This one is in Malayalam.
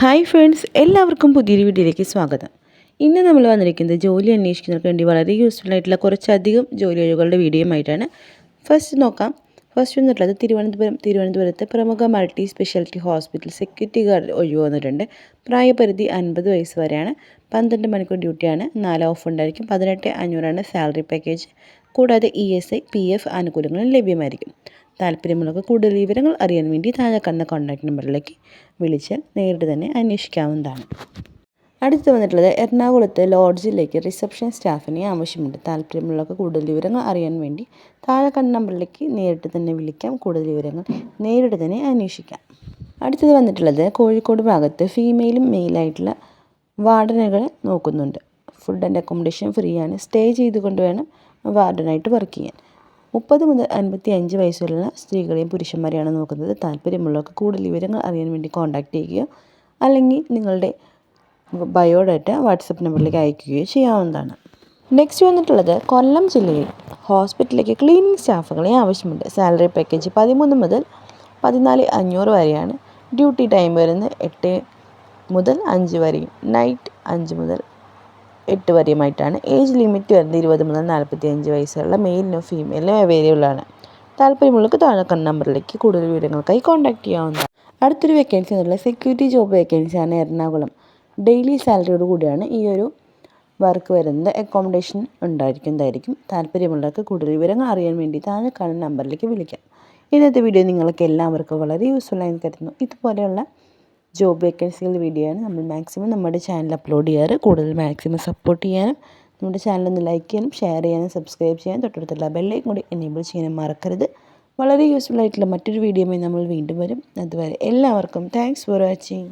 ഹായ് ഫ്രണ്ട്സ് എല്ലാവർക്കും പുതിയൊരു വീഡിയോയിലേക്ക് സ്വാഗതം. ഇന്ന് നമ്മൾ വന്നിരിക്കുന്നത് ജോലി അന്വേഷിക്കുന്നവർക്ക് വേണ്ടി വളരെ യൂസ്ഫുൾ ആയിട്ടുള്ള കുറച്ചധികം ജോലി ഒഴിവുകളുടെ ആയിട്ടാണ്. ഫസ്റ്റ് നോക്കാം. ഫസ്റ്റ് എന്നുള്ളത് തിരുവനന്തപുരം തിരുവനന്തപുരത്ത് പ്രമുഖ multi speciality hospital security guard ഒഴിവ് വന്നിട്ടുണ്ട്. പ്രായപരിധി അൻപത് വയസ്സ് വരെയാണ്. പന്ത്രണ്ട് മണിക്കൂർ ഡ്യൂട്ടിയാണ് നാല് ഓഫ് ഉണ്ടായിരിക്കും. പതിനെട്ട് അഞ്ഞൂറാണ് സാലറി പാക്കേജ് കൂടാതെ E S I P F ആനുകൂല്യങ്ങളും ലഭ്യമായിരിക്കും. താല്പര്യമുള്ളവർക്ക് കൂടുതൽ വിവരങ്ങൾ അറിയാൻ വേണ്ടി താഴെ കണ്ട കോൺടാക്ട് നമ്പറിലേക്ക് വിളിച്ചാൽ നേരിട്ട് തന്നെ അന്വേഷിക്കാവുന്നതാണ്. അടുത്ത് വന്നിട്ടുള്ളത് എറണാകുളത്തെ ലോഡ്ജിലേക്ക് റിസപ്ഷൻ സ്റ്റാഫിനെ ആവശ്യമുണ്ട്. താല്പര്യമുള്ളവർക്ക് കൂടുതൽ വിവരങ്ങൾ അറിയാൻ വേണ്ടി താഴെ കണ്ട നമ്പറിലേക്ക് നേരിട്ട് തന്നെ വിളിക്കാം. കൂടുതൽ വിവരങ്ങൾ നേരിട്ട് തന്നെ അന്വേഷിക്കാം. അടുത്തത് വന്നിട്ടുള്ളത് കോഴിക്കോട് ഭാഗത്ത് ഫീമെയിലും മെയിലായിട്ടുള്ള വാർഡനുകളെ നോക്കുന്നുണ്ട്. ഫുഡ് ആൻഡ് അക്കോമഡേഷൻ ഫ്രീ ആണ്. സ്റ്റേ ചെയ്തുകൊണ്ട് വേണം വാർഡനായിട്ട് വർക്ക് ചെയ്യാൻ. മുപ്പത് മുതൽ അൻപത്തി അഞ്ച് വയസ്സുള്ള സ്ത്രീകളെയും പുരുഷന്മാരെയാണ് നോക്കുന്നത്. താല്പര്യമുള്ളവർക്ക് കൂടുതൽ വിവരങ്ങൾ അറിയാൻ വേണ്ടി കോൺടാക്റ്റ് ചെയ്യുക അല്ലെങ്കിൽ നിങ്ങളുടെ ബയോഡാറ്റ വാട്സപ്പ് നമ്പറിലേക്ക് അയക്കുകയോ ചെയ്യാവുന്നതാണ്. നെക്സ്റ്റ് വന്നിട്ടുള്ളത് കൊല്ലം ജില്ലയിൽ ഹോസ്പിറ്റലിലേക്ക് ക്ലീനിങ് സ്റ്റാഫുകളെ ആവശ്യമുണ്ട്. സാലറി പാക്കേജ് പതിമൂന്ന് മുതൽ പതിനാല് അഞ്ഞൂറ് വരെയാണ്. ഡ്യൂട്ടി ടൈം വരുന്നത് എട്ട് മുതൽ അഞ്ച് വരെയും. നൈറ്റ് അഞ്ച് മുതൽ എട്ട് വരെയുമായിട്ടാണ്. ഏജ് ലിമിറ്റ് വരുന്നത് ഇരുപത് മുതൽ നാൽപ്പത്തി അഞ്ച് വയസ്സുള്ള മെയിലിനും ഫീമെയിലിനും അവൈലബിൾ ആണ്. താല്പര്യമുള്ളവർക്ക് താഴെ നമ്പറിലേക്ക് കൂടുതൽ വിവരങ്ങൾക്കായി കോൺടാക്ട് ചെയ്യാവുന്നതാണ്. അടുത്തൊരു വേക്കൻസി എന്നുള്ള സെക്യൂരിറ്റി ജോബ് വേക്കൻസിയാണ് എറണാകുളം. ഡെയിലി സാലറിയോട് കൂടിയാണ് ഈ ഒരു വർക്ക് വരുന്നത്. അക്കോമഡേഷൻ ഉണ്ടായിരിക്കുന്നതായിരിക്കും. താല്പര്യമുള്ളവർക്ക് കൂടുതൽ വിവരങ്ങൾ അറിയാൻ വേണ്ടി താഴെ കാണുന്ന നമ്പറിലേക്ക് വിളിക്കാം. ഇന്നത്തെ വീഡിയോ നിങ്ങൾക്ക് എല്ലാവർക്കും വളരെ യൂസ്ഫുൾ ആയി കരുതുന്നു. ഇതുപോലെയുള്ള ജോബ് വേക്കൻസികളുടെ വീഡിയോ ആണ് നമ്മൾ മാക്സിമം നമ്മുടെ ചാനൽ അപ്ലോഡ് ചെയ്യാറ്. കൂടുതൽ മാക്സിമം സപ്പോർട്ട് ചെയ്യാനും നമ്മുടെ ചാനൽ ഒന്ന് ലൈക്ക് ചെയ്യാനും ഷെയർ ചെയ്യാനും സബ്സ്ക്രൈബ് ചെയ്യാനും തൊട്ടടുത്തുള്ള ബെല്ലൈക്കും കൂടി എനേബിൾ ചെയ്യാനും മറക്കരുത്. വളരെ യൂസ്ഫുൾ ആയിട്ടുള്ള മറ്റൊരു വീഡിയോയുമായി നമ്മൾ വീണ്ടും വരും. അതുവരെ എല്ലാവർക്കും താങ്ക്സ് ഫോർ വാച്ചിങ്